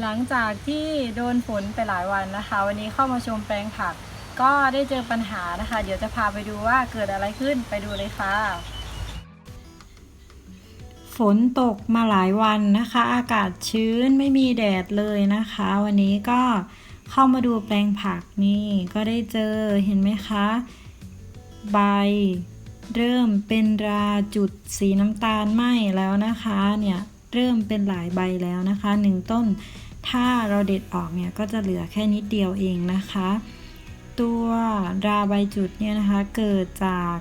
หลังจากที่โดนฝนไปหลายวันนะคะ วันนี้เข้ามาชมแปลงผัก ก็ได้เจอปัญหานะคะ เดี๋ยวจะพาไปดูว่าเกิดอะไรขึ้นไปดูเลยค่ะ ฝนตกมาหลายวันนะคะ อากาศชื้นไม่มีแดดเลยนะคะ วันนี้ก็เข้ามาดูแปลงผักนี่ก็ได้เจอเห็นไหมคะ ใบเริ่มเป็นราจุดสีน้ำตาลไหมแล้วนะคะเนี่ยเริ่มเป็นหลายใบแล้วนะคะหนึ่งต้น ถ้าเราเด็ดออกเนี่ยก็จะเหลือแค่นิดเดียวเองนะคะ ตัวราใบจุดเนี่ยนะคะเกิดจาก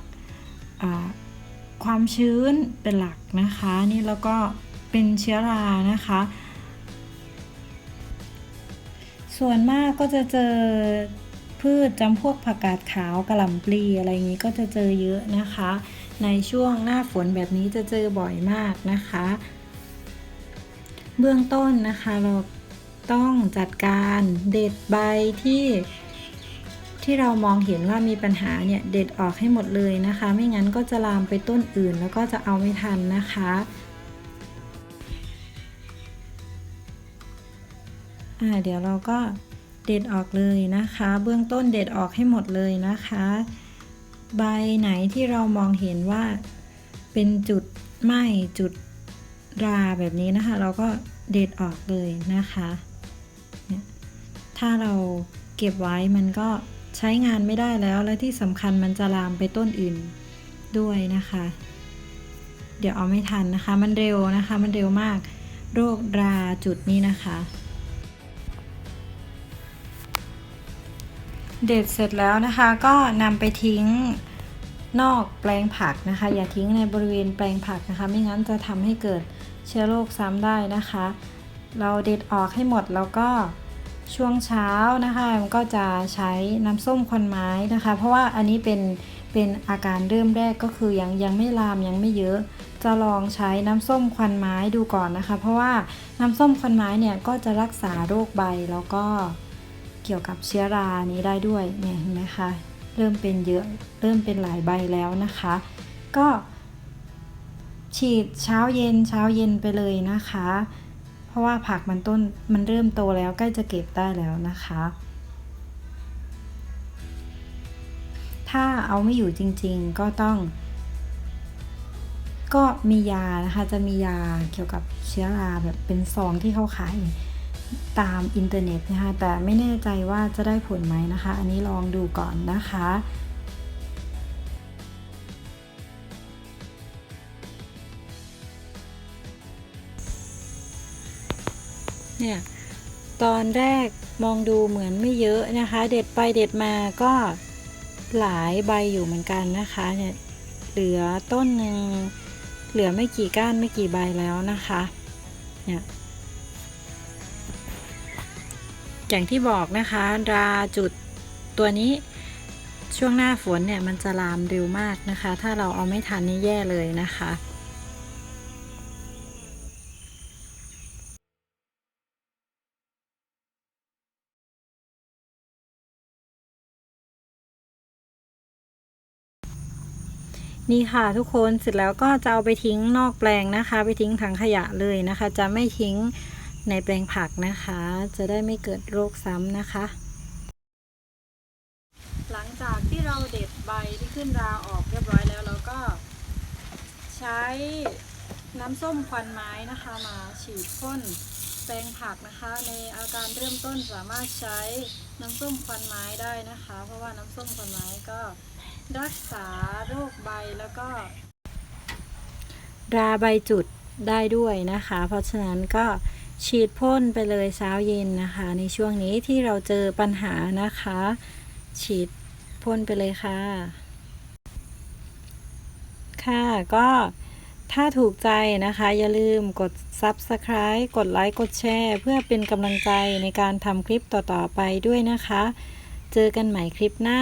ความชื้นเป็นหลักนะคะ นี่แล้วก็เป็นเชื้อรานะคะ ส่วนมากก็จะเจอพืชจำพวกผักกาดขาวกระหล่ำปลีอะไรอย่างนี้ก็จะเจอเยอะนะคะ ในช่วงหน้าฝนแบบนี้จะเจอบ่อยมากนะคะ เบื้องต้นนะคะเรา ต้องจัดการเด็ดใบที่ ที่เรามองเห็นว่ามีปัญหาเนี่ยเด็ดออกให้หมดเลยนะคะ ไม่งั้นก็จะลามไปต้นอื่นแล้วก็จะเอาไม่ทันนะคะอ่าเดี๋ยวเราก็เด็ดออกเลยนะคะ เบื้องต้นเด็ดออกให้หมดเลยนะคะ ใบไหนที่เรามองเห็นว่าเป็นจุดไหมจุดราแบบนี้นะคะ เราก็เด็ดออกเลยนะคะ ถ้าเราเก็บไว้มันก็ใช้งานไม่ได้แล้ว และที่สำคัญมันจะลามไปต้นอื่นด้วยนะคะ เดี๋ยวเอาไม่ทันนะคะ มันเร็วนะคะ มันเร็วมาก โรคราจุดนี้นะคะ เด็ดเสร็จแล้วนะคะ ก็นำไปทิ้งนอกแปลงผักนะคะ อย่าทิ้งในบริเวณแปลงผักนะคะ ไม่งั้นจะทำให้เกิดเชื้อโรคซ้ำได้นะคะ เราเด็ดออกให้หมดแล้วก็ ช่วงเช้านะคะมันก็จะใช้น้ำส้มควันไม้นะคะ เพราะว่าอันนี้เป็นเป็นอาการเริ่มแรกก็คือยังยังไม่ลามยังไม่เยอะ จะลองใช้น้ำส้มควันไม้ดูก่อนนะคะ เพราะว่าน้ำส้มควันไม้เนี่ยก็จะรักษาโรคใบแล้วก็เกี่ยวกับเชื้อรานี้ได้ด้วยเนี่ยเห็นไหมคะเริ่มเป็นเยอะเริ่มเป็นหลายใบแล้วนะคะ ก็ฉีดเช้าเย็นเช้าเย็นไปเลยนะคะ ราะว่าผักมันต้นมันเริ่มโตแล้วใกล้จะเก็บได้แล้วนะคะ ถ้าเอาไม่อยู่จริงๆก็ต้อง ก็มียานะคะจะมียาเกี่ยวกับเชื้อราแบบเป็นซองที่เขาขายตามอินเทอร์เน็ตนะคะแต่ไม่แน่ใจว่าจะได้ผลไหมนะคะ อันนี้ลองดูก่อนนะคะ เนี่ยตอนแรกมองดูเหมือนไม่เยอะนะคะ เด็ดไปเด็ดมาก็หลายใบอยู่เหมือนกันนะคะเนี่ยเหลือต้นหนึ่งเหลือไม่กี่ก้านไม่กี่ใบแล้วนะคะเนี่ยอย่างที่บอกนะคะราจุดตัวนี้ช่วงหน้าฝนเนี่ยมันจะลามเร็วมากนะคะ ถ้าเราเอาไม่ทันนี่แย่เลยนะคะ นี่ค่ะทุกคนเสร็จแล้วก็จะเอาไปทิ้งนอกแปลงนะคะ ไปทิ้งถังขยะเลยนะคะ จะไม่ทิ้งในแปลงผักนะคะ จะได้ไม่เกิดโรคซ้ำนะคะ หลังจากที่เราเด็ดใบที่ขึ้นราออกเรียบร้อยแล้วเราก็ใช้น้ำส้มควันไม้นะคะมาฉีดพ่นแปลงผักนะคะ ในอาการเริ่มต้นสามารถใช้น้ำส้มควันไม้ได้นะคะ เพราะว่าน้ำส้มควันไม้ก็ รักษาโรคใบแล้วก็ ราใบจุดได้ด้วยนะคะ เพราะฉะนั้นก็ฉีดพ่นไปเลยเช้าเย็นนะคะ ในช่วงนี้ที่เราเจอปัญหานะคะ ฉีดพ่นไปเลยค่ะ ค่ะก็ถ้าถูกใจนะคะ อย่าลืมกด Subscribe กดไลค์กดแชร์เพื่อเป็นกำลังใจในการทำคลิปต่อ ๆ ไปด้วยนะคะ เจอกันใหม่คลิปหน้า